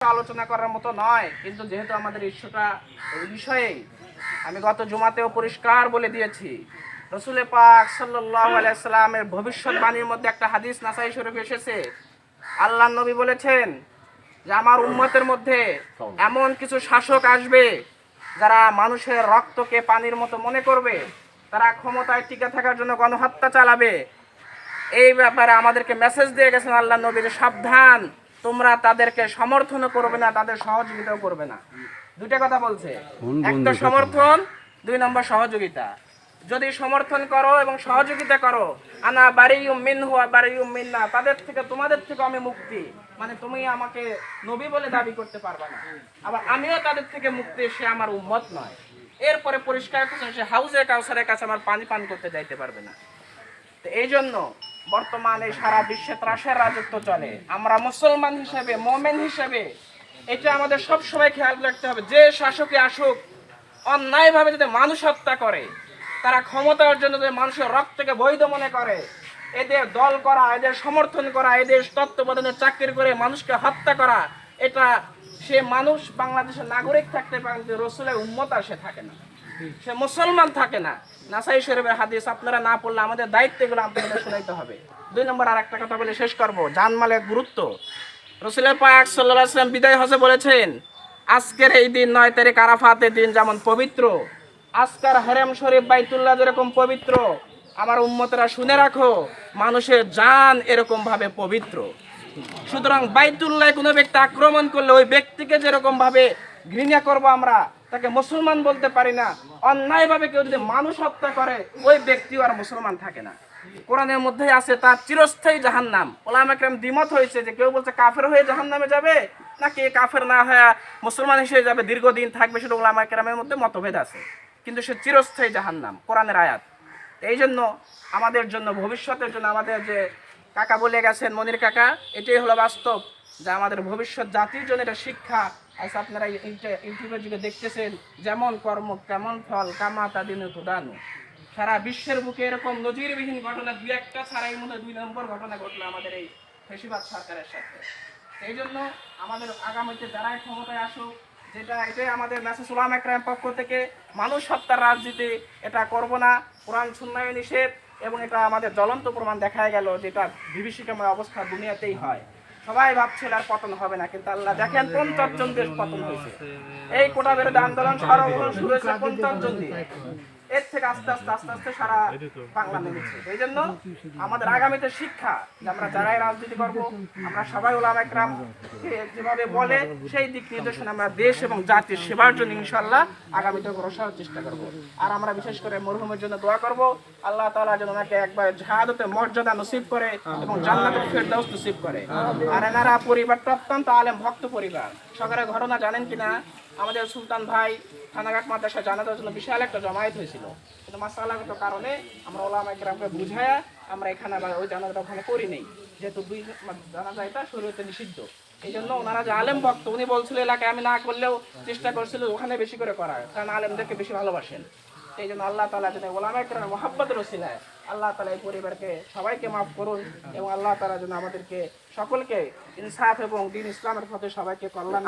আলোচনা করার মতো নয়, কিন্তু যেহেতু আমাদের ইস্যুটা এই বিষয়েই, আমি গত জুমাতেও পরিষ্কার বলে দিয়েছি রসুলে পাক আলাইসাল্লামের ভবিষ্যৎবাণীর মধ্যে একটা হাদিস নাসাই শরীফ এসেছে। আল্লাহ নবী বলেছেন যে আমার উম্মতের মধ্যে এমন কিছু শাসক আসবে যারা মানুষের রক্তকে পানির মতো মনে করবে, তারা ক্ষমতায় টিকে থাকার জন্য গণহত্যা চালাবে। এই ব্যাপারে আমাদেরকে মেসেজ দিয়ে গেছেন আল্লাহ নবী যে সাবধান তোমরা তাদেরকে সমর্থন করবে না তাদের সহযোগিতাও করবে না। দুইটা কথা বলছে। একটা সমর্থন দুই নম্বর সহযোগিতা। যদি সমর্থন করো এবং সহযোগিতা করো আনা বাড়িউ মিন হুয়া বাড়িউ মিন না তাদের থেকে তোমাদের থেকে আমি মুক্তি। মানে তুমি আমাকে নবী বলে দাবি করতে পারবে না। আবার আমিও তাদের থেকে মুক্তি সে আমার উম্মত নয়। এরপরে পরিষ্কার করছেন সে হাউজে কাউসারের কাছে আমার পানি পান করতে যাইতে পারবে না। তো এই জন্য বর্তমানে সারা বিশ্বে ত্রাসের রাজত্ব চলে। আমরা মুসলমান হিসেবে, মোমেন হিসেবে, এটা আমাদের সব সময় খেয়াল রাখতে হবে। যে শাসকই আসুক, অন্যায়ভাবে যদি মানুষ হত্যা করে, তারা ক্ষমতার জন্য যদি মানুষের রক্তকে বৈধ মনে করে, এদের দল করা, এদের সমর্থন করা, এদের তত্ত্বাবধানে চাকরি করে মানুষকে হত্যা করা, এটা সে মানুষ বাংলাদেশের নাগরিক থাকতে পারে রসুলের উন্মত সে থাকে না। সে মুসলমান থাকে না। নাসাই শরীফের হাদিস, আপনারা না পড়লে আমাদের দায়িত্ব এগুলো আপনাদের শোনাইতে হবে। দুই নম্বর আর একটা কথা বলে শেষ করব, জানমালের গুরুত্ব। রসুলের পাক সাল্লাহ আসলাম বিদায় হজে বলেছেন, আজকের এই দিন নয় তারিখ আরাফাতের দিন যেমন পবিত্র। আজকার হরেম শরীফ বাইতুল্লাহ যেরকম পবিত্র। আমার উম্মতরা শুনে রাখো, মানুষের জান এরকম ভাবে পবিত্র। সুতরাং বাইতুল্লাহ কোনো ব্যক্তি আক্রমণ করলে ওই ব্যক্তিকে যেরকম ভাবে ঘৃণা করব আমরা তাকে মুসলমান বলতে পারি না। অন্যায়ভাবে কেউ যদি মানুষ হত্যা করে, ওই ব্যক্তিও আর মুসলমান থাকে না। কোরআনের মধ্যে আছে, তার চিরস্থায়ী জাহান্নাম। ওলাম একরাম দ্বিমত হয়েছে যে কেউ বলছে কাফের হয়ে জাহান্নামে যাবে, নাকি কাফের না হয়ে মুসলমান হিসেবে যাবে, দীর্ঘদিন থাকবে, সেটা ওলাম একরামের মধ্যে মতভেদ আছে। কিন্তু সে চিরস্থায়ী জাহান্নাম, কোরআনের আয়াত। এই জন্য আমাদের জন্য, ভবিষ্যতের জন্য আমাদের যে কাকা বলে গেছেন মনির কাকা, এটাই হলো বাস্তব। যে আমাদের ভবিষ্যৎ জাতির জন্য এটা শিক্ষা। আজ আপনারা ইন্টা- ইউটিউবের যুগে দেখতেছেন যেমন কর্ম কেমন ফল, কামা তাদিন তুদানু সারা বিশ্বের বুকে এরকম নজিরবিহীন ঘটনা, দুই একটা ছাড়াই মনে দুই নম্বর ঘটনা ঘটলো আমাদের এই ফেসিবাদ সরকারের সাথে। এই জন্য আমাদের আগামীতে যারাই ক্ষমতায় আসুক, যেটা এটাই আমাদের মেসেজ একরাম পক্ষ থেকে, মানুষ হত্যার রাজনীতি এটা করব না, কোরআন, সুন্নায় নিষেধ এবং এটা আমাদের জ্বলন্ত প্রমাণ দেখা গেল যেটা বিভীষিকাময় অবস্থা দুনিয়াতেই হয়। সবাই ভাবছিল আর পতন হবে না, কিন্তু আল্লাহ দেখেন পঞ্চাশ জন দেশ পতন হয়েছে। এই কোটা বিরোধী আন্দোলন সর্বপ্রথম শুরু হয়েছে পঞ্চাশ জন দিয়ে। এর থেকে আস্তে আস্তে আস্তে আস্তে সারা বাংলা নেমেছে। এই জন্য আমাদের আগামীতে শিক্ষা, যে আমরা যারাই রাজনীতি করব, আমরা সবাই ওলাম একরাম যেভাবে বলে, সেই দিক নির্দেশনা আমরা দেশ এবং জাতির সেবার জন্য ইনশাল্লাহ আগামীতে গ্রসার চেষ্টা করব। আর আমরা বিশেষ করে মরহুমের জন্য দোয়া করব, আল্লাহ তাআলা যেন ওনাকে একবার জাহাদতে মর্যাদা নসিব করে এবং জান্নাতুল ফেরদাউস নসিব করে। আর এনারা পরিবারটা অত্যন্ত আলেম, ভক্ত পরিবার, সকালে ঘটনা জানেন কিনা? আমাদের সুলতান ভাই থানাঘাট মাদ্রাসা জানাতার জন্য বিশাল একটা জমায়েত হয়েছিল। কিন্তু মাসালাগত কারণে আমরা ওলামা গ্রামকে বুঝায়া আমরা এখানে আবার ওই জানাজাটা ওখানে করি নেই। যেহেতু দুই জানাজা এটা শরীরতে নিষিদ্ধ। এই জন্য ওনারা যে আলেম বক্ত উনি বলছিল, এলাকায় আমি না করলেও চেষ্টা করছিল ওখানে বেশি করে করার। কারণ আলেমদেরকে বেশি ভালোবাসেন। এই জন্য আল্লাহ তালা যেন ওলামা একরাম মোহাম্মদ রসিলায় আল্লাহ তালা এই পরিবারকে সবাইকে মাফ করুন এবং আল্লাহ তালা যেন আমাদেরকে সকলকে ইনসাফ এবং দিন ইসলামের পথে সবাইকে কল্যাণ